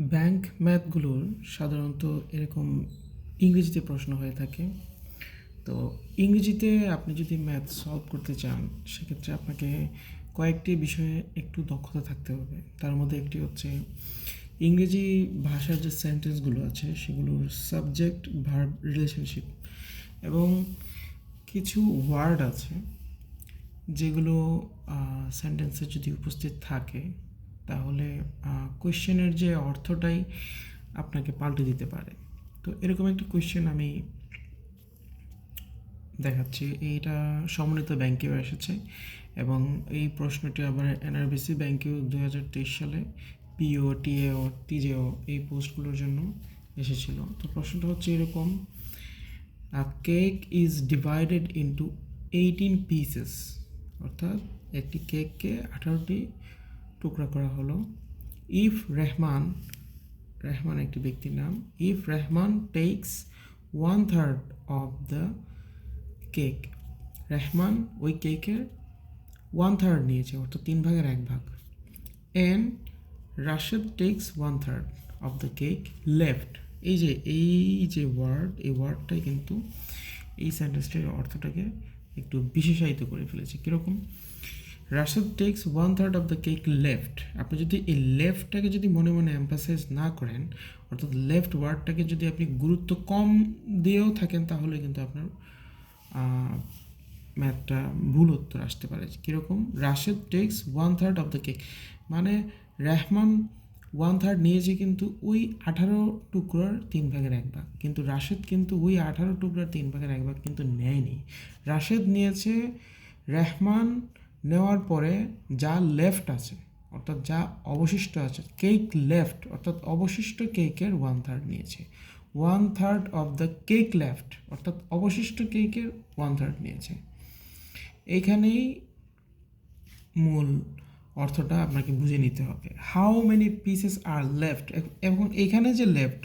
Bank ম্যাথগুলোর সাধারণত এরকম ইংরেজিতে প্রশ্ন হয়ে থাকে। তো ইংরেজিতে আপনি যদি ম্যাথ সলভ করতে চান, সেক্ষেত্রে আপনাকে কয়েকটি বিষয়ে একটু দক্ষতা থাকতে হবে। তার মধ্যে একটি হচ্ছে, ইংরেজি ভাষার যে সেন্টেন্সগুলো আছে, সেগুলোর সাবজেক্ট ভার্ব রিলেশনশিপ এবং কিছু ওয়ার্ড আছে, যেগুলো সেন্টেন্সে যদি উপস্থিত থাকে তাহলে কোয়েশ্চেনের যে অর্থটাই আপনাকে পাল্টে দিতে পারে। তো এরকম একটা কোয়েশ্চেন আমি দেখাচ্ছি। এইটা সমন্বিত ব্যাংকেও এসেছে এবং এই প্রশ্নটি আবার এনআরবিসি ব্যাংকেও দু হাজার তেইশ সালে পিও টিএও টিজেও এই পোস্টগুলোর জন্য এসেছিল। তো প্রশ্নটা হচ্ছে এরকম cake is divided into eighteen pieces অর্থাৎ একটি কেককে আঠারোটি টুকরা করা হলো। ইফ রেহমান রেহমান একটি ব্যক্তির নাম। If Rehman takes one third of the cake. Rehman ওই কেকের ওয়ান থার্ড নিয়েছে, অর্থাৎ তিন ভাগের এক ভাগ। And Rashed takes one third of the cake left. এই যে এই যে ওয়ার্ড, এই ওয়ার্ডটাই কিন্তু এই সেন্টেন্সটির অর্থটাকে একটু বিশেষায়িত করে ফেলেছে। কীরকম? Rashed takes one third of the cake left আপনি যদি এই লেফটটাকে যদি মনে মনে এম্পাসাইজ না করেন, অর্থাৎ লেফট ওয়ার্ডটাকে যদি আপনি গুরুত্ব কম দিয়েও থাকেন, তাহলে কিন্তু আপনার ম্যাথটা ভুল উত্তর আসতে পারে। কীরকম? Rashed takes one third of the cake মানে রেহমান ওয়ান থার্ড নিয়েছে কিন্তু ওই আঠারো টুকরোর তিন ভাগের এক ভাগ। কিন্তু রাশেদ কিন্তু ওই আঠারো টুকরার তিন ভাগের এক ভাগ কিন্তু নেয়নি। রাশেদ নিয়েছে রেহমান নেওয়ার পরে যা লেফট আছে, অর্থাৎ যা অবশিষ্ট আছে কেক লেফট অর্থাৎ অবশিষ্ট কেকের ওয়ান থার্ড নিয়েছে। One third of the cake left অর্থাৎ অবশিষ্ট কেকের ওয়ান থার্ড নিয়েছে। এইখানেই মূল অর্থটা আপনাকে বুঝে নিতে হবে। How many pieces are left এবং এইখানে যে লেফট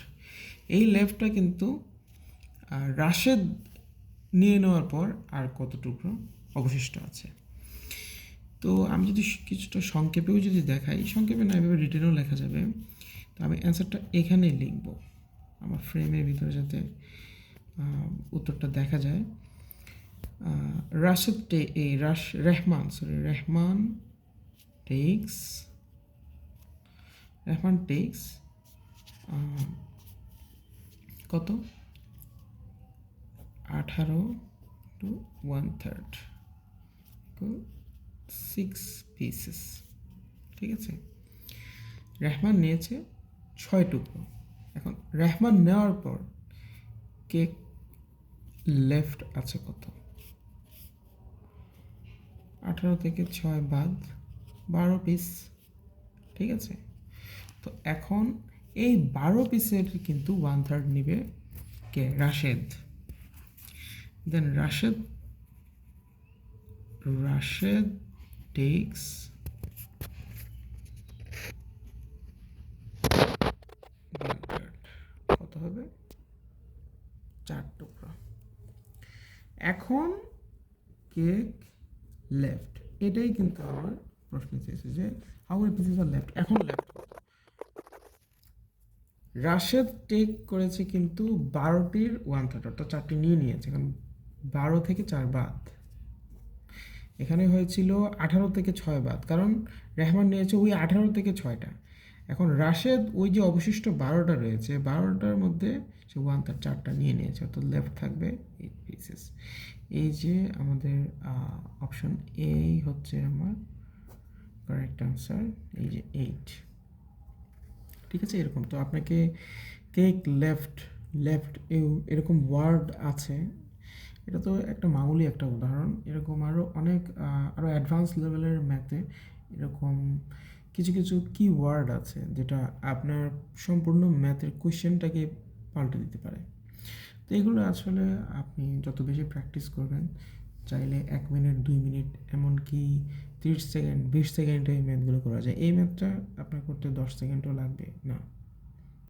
এই লেফটটা কিন্তু রাশেদ নিয়ে নেওয়ার পর আর কত টুকরো অবশিষ্ট আছে? তো আমি যদি কিছুটা সংক্ষেপেও যদি দেখাই সংক্ষেপে না, এভাবে রিটেনও লেখা যাবে। তো আমি অ্যান্সারটা এখানেই লিখব। আমার ফ্রেমের ভিতরে যাতে উত্তরটা দেখা যায়। রাশেদ টে এই রাশ, Rehman sorry Rehman takes Rehman takes কত? আঠারো to one third six pieces ঠিক আছে? রেহমান নিয়েছে ছয় টুকরো। এখন রেহমান নেওয়ার পর কেক লেফট আছে কত? আঠারো থেকে ছয় বাদ বারো পিস ঠিক আছে? তো এখন এই বারো পিসের কিন্তু ওয়ান থার্ড নিবে কে? রাশেদ। দেন রাশেদ রাশেদ টেক্স কত হবে? চার টুকরা। এখন কেক লেফট এটাই কিন্তু আমার প্রশ্ন চেয়েছে যে how many pieces are left এখন লেফট রাশেদ টেক করেছে কিন্তু বারোটির ওয়ান থার্ড অর্থাৎ চারটি নিয়ে নিয়েছে, কারণ বারো থেকে চার বাদ। এখানে হয়েছিল আঠারো থেকে ছয় বাদ, কারণ রেহমান নিয়েছে ওই আঠারো থেকে ছয়টা। এখন রাশেদ ওই যে অবশিষ্ট বারোটা রয়েছে, বারোটার মধ্যে সে ওয়ান তার চারটা নিয়ে নিয়েছে, অর্থাৎ লেফট থাকবে এইট পিসেস এই যে আমাদের অপশন এই হচ্ছে আমার কারেক্ট আনসার এই যে এইট ঠিক আছে, এরকম। তো আপনাকে কেক লেফট লেফট এরকম ওয়ার্ড আছে এটা তো একটা মামুলি একটা উদাহরণ। এরকম আরও অনেক আরও অ্যাডভান্স লেভেলের ম্যাথে এরকম কিছু কিছু কি ওয়ার্ড আছে যেটা আপনার সম্পূর্ণ ম্যাথের কোয়েশ্চেনটাকে পাল্টে দিতে পারে। তো এগুলো আসলে আপনি যত বেশি প্র্যাকটিস করবেন, চাইলে এক মিনিট দুই মিনিট এমনকি তিরিশ সেকেন্ড বিশ সেকেন্ডে এই ম্যাথগুলো করা যায়। এই ম্যাথটা আপনার করতে দশ সেকেন্ডও লাগবে, না।